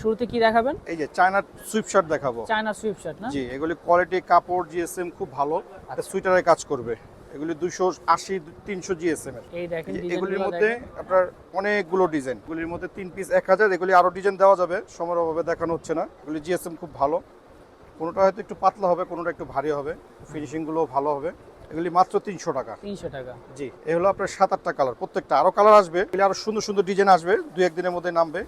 শুরুতে কি দেখাবেন? এই যে চায়নার সুইপ শার্ট দেখাবো। চায়না সুইফট শার্ট না? জি এগুলি কোয়ালিটি কাপড় জিএসএম খুব ভালো। সুইটারে কাজ করবে। এগুলি দুশো আশি তিনশো জিএসএম এর। এই দেখেন এগুলির মধ্যে আপনার অনেকগুলো ডিজাইন এগুলির মধ্যে তিন পিস এক হাজার এগুলি আরও ডিজাইন দেওয়া যাবে। সময়ের অভাবে দেখানো হচ্ছে না। এগুলি জিএসএম খুব ভালো। কোনোটা হয়তো একটু পাতলা হবে কোনোটা একটু ভারী হবে। ফিনিশিংগুলো ভালো হবে। এগুলি মাত্র তিনশো টাকা। তিনশো টাকা। জি এই হলো আপনার সাত আটটা কালার। প্রত্যেকটা আরও কালার আসবে। এগুলি আরও সুন্দর সুন্দর ডিজাইন আসবে। দুই একদিনের মধ্যে নামবে।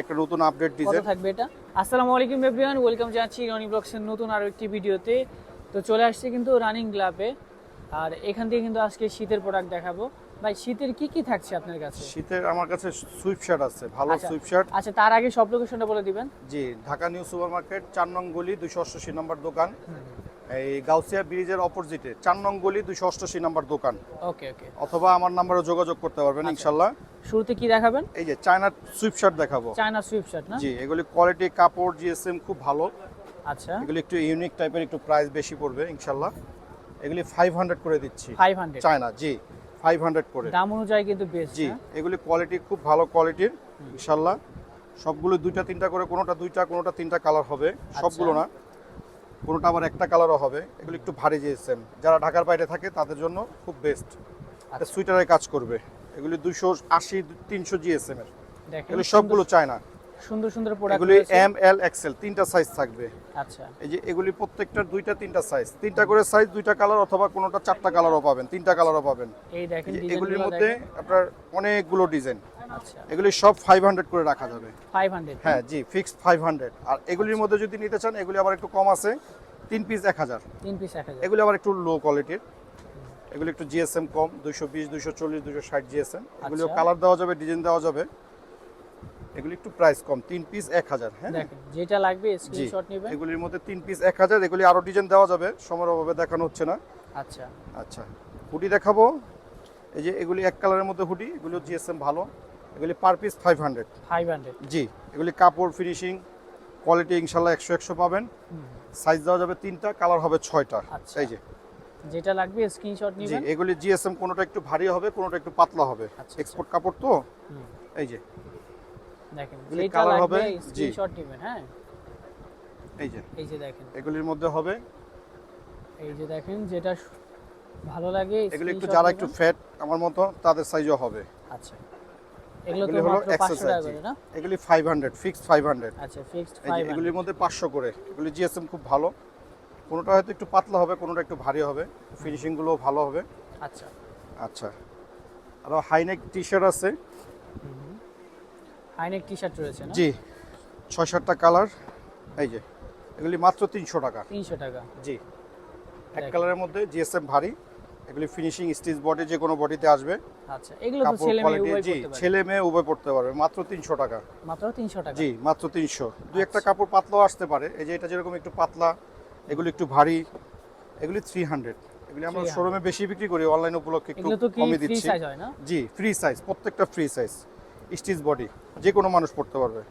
একটা নতুন আপডেট ডিজাইন থাকবে এটা? আসসালামু আলাইকুম এভরিওয়ান ওয়েলকাম জানাচ্ছি রনি ব্লগসের নতুন আরও একটি ভিডিওতে তো চলে আসছে কিন্তু রানিং গ্লাবে আর এখান থেকে কিন্তু আজকে শীতের প্রোডাক্ট দেখাবো। ভাই শীতের কি কি থাকছে আপনার কাছে? শীতের আমার কাছে সুইপ শার্ট আছে ভালো আচ্ছা। সুইপ শার্ট আচ্ছা তার আগে সব লোকেশনটা বলে দিবেন। জি ঢাকা নিউ সুপার মার্কেট চার নং গলি দুশো অষ্টাশি নম্বর দোকান। এই গাউসিয়া ব্রিজের অপোজিটে চার নং গলি দুশো অষ্টাশি নম্বর দোকান। ওকে ওকে অথবা আমার নাম্বারে যোগাযোগ করতে পারবেন আচ্ছা। ইনশাল্লাহ। শুরুতে কি দেখাবেন? এই যে চায়নার সুইপ শার্ট দেখাবো। চায়না সুইফট শার্ট না? জি এগুলি কোয়ালিটি কাপড় জিএসএম খুব ভালো। আচ্ছা। এগুলি একটু ইউনিক টাইপের একটু প্রাইস বেশি পড়বে ইনশাল্লাহ। এগুলি ফাইভ হান্ড্রেড করে দিচ্ছি। ফাইভ হান্ড্রেড চায়না জি ফাইভ হান্ড্রেড করে। দাম অনুযায়ী কিন্তু বেস্ট জি এগুলি কোয়ালিটি খুব ভালো কোয়ালিটির ইনশাল্লাহ। সবগুলো দুইটা তিনটা করে কোনোটা দুইটা কোনোটা তিনটা কালার হবে। আচ্ছা। সবগুলো না। কোনোটা আবার একটা কালারও হবে। এগুলো একটু ভারী জিএসএম যারা ঢাকার বাইরে থাকে তাদের জন্য খুব বেস্ট আচ্ছা। সুইটারে কাজ করবে। এগুলি দুশো আশি তিনশো জিএসএম এর। এগুলি সবগুলো চায়না। সুন্দর সুন্দর প্রোডাক্ট এগুলি এম এল এক্সেল তিনটা সাইজ থাকবে। আচ্ছা। এই যে এগুলি প্রত্যেকটার দুইটা তিনটা সাইজ তিনটা করে সাইজ দুইটা কালার অথবা কোনোটা চারটা কালারও পাবেন তিনটা কালারও পাবেন। এই দেখেন এগুলির মধ্যে আপনার অনেকগুলো ডিজাইন আচ্ছা। এগুলি সব ফাইভ হান্ড্রেড করে রাখা যাবে। ফাইভ হান্ড্রেড হ্যাঁ জি ফিক্সড ফাইভ হান্ড্রেড আর এগুলির মধ্যে যদি নিতে চান এগুলি আবার একটু কম আছে তিন পিস এক হাজার। তিন পিস এক হাজার। এগুলি আবার একটু লো কোয়ালিটির এগুলি একটু জিএসএম কম দুইশো বিশ দুইশো চল্লিশ দুইশো ষাট জিএসএম আচ্ছা। কালার দেওয়া যাবে ডিজাইন দেওয়া যাবে। এগুলি একটু প্রাইস কম তিন পিস এক হাজার হ্যাঁ? যেটা লাগবে স্ক্রিনশট নেবেন। এগুলির মধ্যে তিন পিস এক হাজার এগুলি আরও ডিজাইন দেওয়া যাবে সময়ের অভাবে দেখানো হচ্ছে না। আচ্ছা। আচ্ছা হুডি দেখাবো। এই যে এগুলি এক কালারের মধ্যে হুডি এগুলো জিএসএম ভালো। এগুলি per piece five hundred five hundred জি এগুলি কাপড় ফিনিশিং কোয়ালিটি ইনশাল্লাহ একশো একশো পাবেন। সাইজ দেওয়া যাবে তিনটা কালার হবে ছয়টা। আচ্ছা। এই যে। যেটা লাগবে স্ক্রিনশট নিবেন। জি এগুলি জিএসএম কোনোটা একটু ভারী হবে কোনোটা একটু পাতলা হবে। আচ্ছা, এক্সপোর্ট কাপড় তো? এই যে। দেখেন যেটা লাগবে হবে, স্ক্রিনশট নেবেন হ্যাঁ? এই যে। এই যে দেখেন। এগুলির মধ্যে হবে? এই যে দেখেন যেটা ভালো লাগে এগুলি একটু যারা একটু ফ্যাট আমার মতো তাদের সাইজও হবে। আচ্ছা। এগুলো তো মাত্র পাঁচশো এক্সারসাইজ টাকা করে না? এগুলি five hundred fixed five hundred আচ্ছা ফিক্সড এই যে ফাইভ এগুলির মধ্যে পাঁচশো করে। এগুলি জিএসএম খুব ভালো। কোনোটা হয়তো একটু পাতলা হবে কোনোটা একটু ভারী হবে। ফিনিশিংগুলো ভালো হবে। আচ্ছা। আচ্ছা। আরও হাইনেক টি শার্ট আছে হাইনেক টি শার্ট রয়েছে না? জি। ছয় সাতটা কালার। এই যে এগুলি মাত্র তিনশো টাকা। তিনশো টাকা। জি। এক কালারের মধ্যে জিএসএম ভারী। এগুলি ফিনিশিং স্টিচ বডি যে কোনো বডিতে আসবে। আচ্ছা এগুলো তো ছেলে মেয়ে উভয় জি করতে পারে ছেলে মেয়ে উভয় পড়তে পারবে। মাত্র তিনশো টাকা। মাত্র তিনশো টাকা? জি মাত্র তিনশো। দুই একটা আচ্ছা। কাপড় পাতলাও আসতে পারে। এই যে এটা যেরকম একটু পাতলা এগুলি একটু ভারী এগুলি থ্রি হান্ড্রেড এগুলি আমরা শোরুমে বেশি বিক্রি করি অনলাইন উপলক্ষে একটু কমে দিচ্ছি। জি ফ্রি সাইজ প্রত্যেকটা ফ্রি সাইজ স্টিচ বডি যে কোনো মানুষ পড়তে পারবে।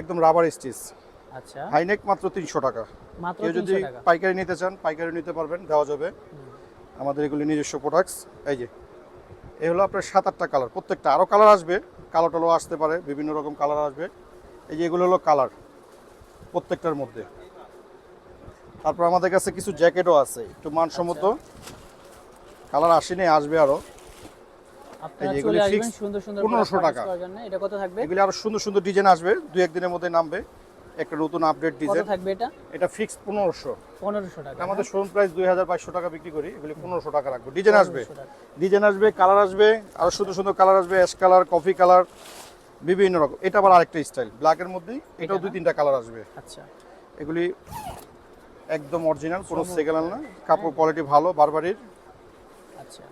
একদম রাবার স্টিচ আচ্ছা। হাইনেক মাত্র তিনশো টাকা। কেউ যদি পাইকারি নিতে চান পাইকারি নিতে পারবেন দেওয়া যাবে। আমাদের এগুলি নিজস্ব প্রোডাক্টস এই যে এই হলো আপনার সাত আটটা কালার প্রত্যেকটা আরও কালার আসবে। কালো টালো আসতে পারে বিভিন্ন রকম কালার আসবে। এই যে এগুলো হলো কালার প্রত্যেকটার মধ্যে। তারপর আমাদের কাছে কিছু জ্যাকেটও আছে একটু মানসম্মত। কালার আসেনি আসবে সুন্দর 1500 টাকা। এটা কত থাকবে? এগুলি আরও সুন্দর সুন্দর ডিজাইন আসবে একদিনের মধ্যে নামবে। একটা নতুন আপডেট ডিজাইন থাকবে এটা? পনেরোশো। পনেরোশো টাকা। আমাদের শোরুম প্রাইস দুই হাজার বাইশশো টাকা বিক্রি করি এগুলি পনেরোশো টাকা রাখব। ডিজাইন আসবে। ডিজাইন আসবে কালার আসবে আরও সুন্দর সুন্দর কালার আসবে অ্যাশ কালার কফি কালার বিভিন্ন রকম। এটা আবার আরেকটা স্টাইল ব্ল্যাকের মধ্যেই এটাও এটা দুই তিনটা কালার আসবে। আচ্ছা। এগুলি একদম অরিজিনাল কোনো সেকেন্ড না। কাপড় কোয়ালিটি ভালো বারবারির। আচ্ছা।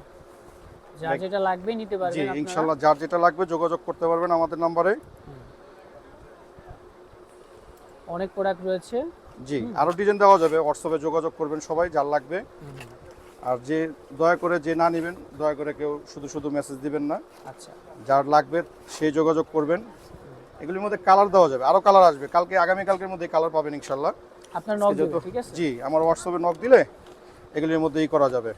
যার যেটা লাগবে নিতে জি পারবেন আপনারা। ইনশাল্লাহ যার যেটা লাগবে যোগাযোগ করতে পারবেন আমাদের নম্বরে। অনেক প্রোডাক্ট রয়েছে। জি আরও ডিজাইন দেওয়া যাবে হোয়াটসঅ্যাপে যোগাযোগ করবেন সবাই যার লাগবে। আর যে দয়া করে যে না নেবেন দয়া করে কেউ শুধু শুধু মেসেজ দিবেন না। আচ্ছা। যার লাগবে সেই যোগাযোগ করবেন। এগুলির মধ্যে কালার দেওয়া যাবে। আরও কালার আসবে। কালকে আগামী কালকের মধ্যে কালার পাবেন ইনশাল্লাহ আপনার নক ঠিক আছে? জি আমার হোয়াটসঅ্যাপে নক দিলে এগুলির মধ্যেই করা যাবে।